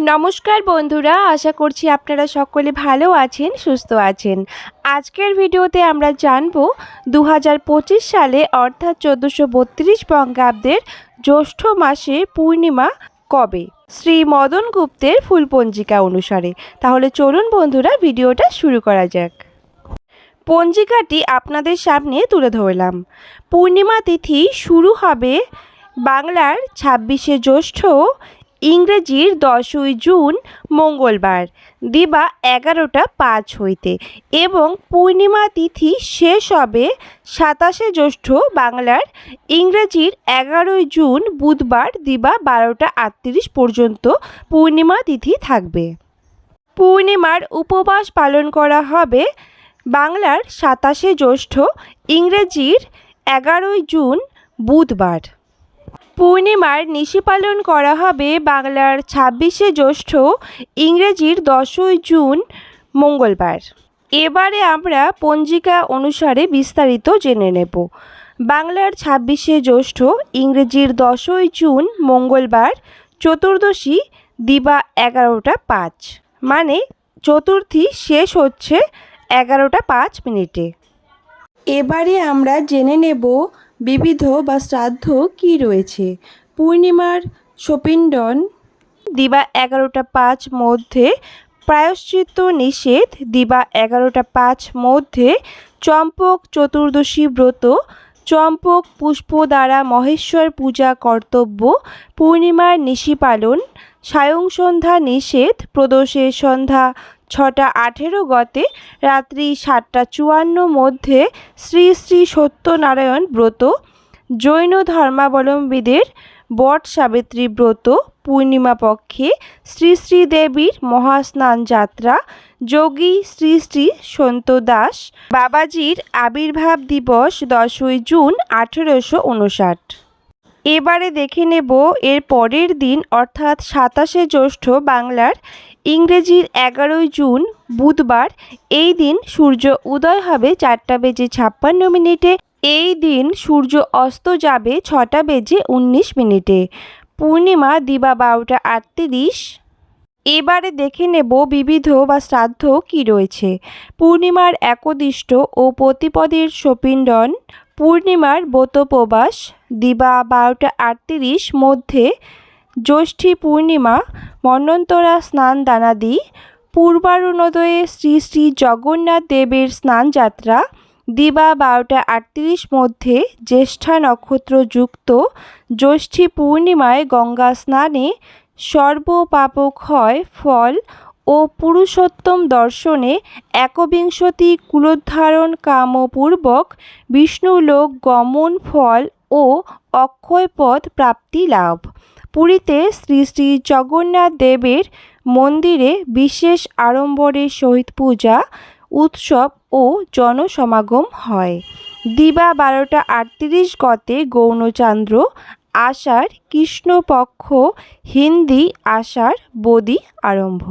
নমস্কার বন্ধুরা, আশা করছি আপনারা সকলে ভালো আছেন, সুস্থ আছেন। আজকের ভিডিওতে আমরা জানব দু হাজার পঁচিশ সালে, অর্থাৎ চোদ্দোশো বত্রিশ বঙ্গাব্দের জ্যৈষ্ঠ মাসে পূর্ণিমা কবে? শ্রী মদন গুপ্তের ফুলপঞ্জিকা অনুসারে। তাহলে চলুন বন্ধুরা, ভিডিওটা শুরু করা যাক। পঞ্জিকাটি আপনাদের সামনে তুলে ধরলাম। পূর্ণিমা তিথি শুরু হবে বাংলার ছাব্বিশে জ্যৈষ্ঠ ইংরেজির দশই জুন, মঙ্গলবার। দিবা এগারোটা পাঁচ হইতে এবং পূর্ণিমা তিথি শেষ হবে সাতাশে জ্যৈষ্ঠ বাংলার। ইংরেজির এগারোই জুন, বুধবার দিবা বারোটা আটত্রিশ পর্যন্ত পূর্ণিমা তিথি থাকবে। পূর্ণিমার উপবাস পালন করা হবে বাংলার সাতাশে জ্যৈষ্ঠ, ইংরেজির এগারোই জুন, বুধবার। পূর্ণিমার নিশি পালন করা হবে বাংলার ছাব্বিশে জ্যৈষ্ঠ, ইংরেজির দশই জুন, মঙ্গলবার। এবারে আমরা পঞ্জিকা অনুসারে বিস্তারিত জেনে নেব। বাংলার ছাব্বিশে জ্যৈষ্ঠ, ইংরেজির দশই জুন, মঙ্গলবার, চতুর্দশী, দিবা এগারোটা পাঁচ। মানে চতুর্থী শেষ হচ্ছে এগারোটা পাঁচ মিনিটে। এবারে আমরা জেনে নেব বিবিধ বা শ্রাদ্ধ কী রয়েছে? পূর্ণিমার সপিণ্ডন দিবা এগারোটা পাঁচ মধ্যে, প্রায়শ্চিত্ত নিষেধ দিবা এগারোটা পাঁচ মধ্যে, চম্পক চতুর্দশী ব্রত, চম্পক পুষ্প দ্বারা মহেশ্বর পূজা কর্তব্য, পূর্ণিমার নিশি পালন, সায়ং সন্ধ্যা নিষেধ, প্রদোষের সন্ধ্যা ছটা আঠেরো গতে রাত্রি সাতটা চুয়ান্ন মধ্যে শ্রী শ্রী সত্যনারায়ণ ব্রত, জৈন ধর্মাবলম্বীদের বট সাবিত্রী ব্রত, পূর্ণিমা পক্ষে শ্রী শ্রী দেবীর মহাস্নান যাত্রা, যোগী শ্রী শ্রী সন্ত দাস, বাবাজির আবির্ভাব দিবস দশই জুন আঠেরোশো উনষাট। এবারে দেখে নেব এর পরের দিন, অর্থাৎ সাতাশে জ্যৈষ্ঠ বাংলার ইংরেজির এগারোই জুন বুধবার, এই দিন সূর্য উদয় হবে চারটা বেজে ছাপ্পান্ন মিনিটে। এই দিন সূর্য অস্ত যাবে ছটা বেজে উনিশ মিনিটে। পূর্ণিমা দিবা বারোটা আটত্রিশ। এবারে দেখে নেব বিবিধ বা শ্রাদ্ধ কি রয়েছে। পূর্ণিমার একদিষ্ট ও প্রতিপদের সপিণ্ডন, পূর্ণিমার ব্রতোপবাস দিবা বারোটা আটত্রিশ মধ্যে জ্যৈষ্ঠী পূর্ণিমা, মন্বন্তরা স্নান দানাদি পূর্বারুণোদয়ে শ্রী শ্রী জগন্নাথ দেবের স্নানযাত্রা, দিবা বারোটা আটত্রিশ মধ্যে জ্যেষ্ঠা নক্ষত্র যুক্ত জ্যৈষ্ঠী পূর্ণিমায় গঙ্গা স্নানে সর্বপাপক্ষয় ফল ও পুরুষোত্তম দর্শনে একবিংশতি কুলোদ্ধারণ কামপূর্বক বিষ্ণুলোক গমন ফল ও অক্ষয়পদ প্রাপ্তি লাভ। পুরীতে শ্রী শ্রী জগন্নাথ দেবের মন্দিরে বিশেষ আড়ম্বরের সহিত পূজা, উৎসব ও জনসমাগম হয়। দিবা বারোটা আটত্রিশ গতে গৌণচান্দ্র আষাঢ় কৃষ্ণপক্ষ হিন্দি আষাঢ় বদি আরম্ভ।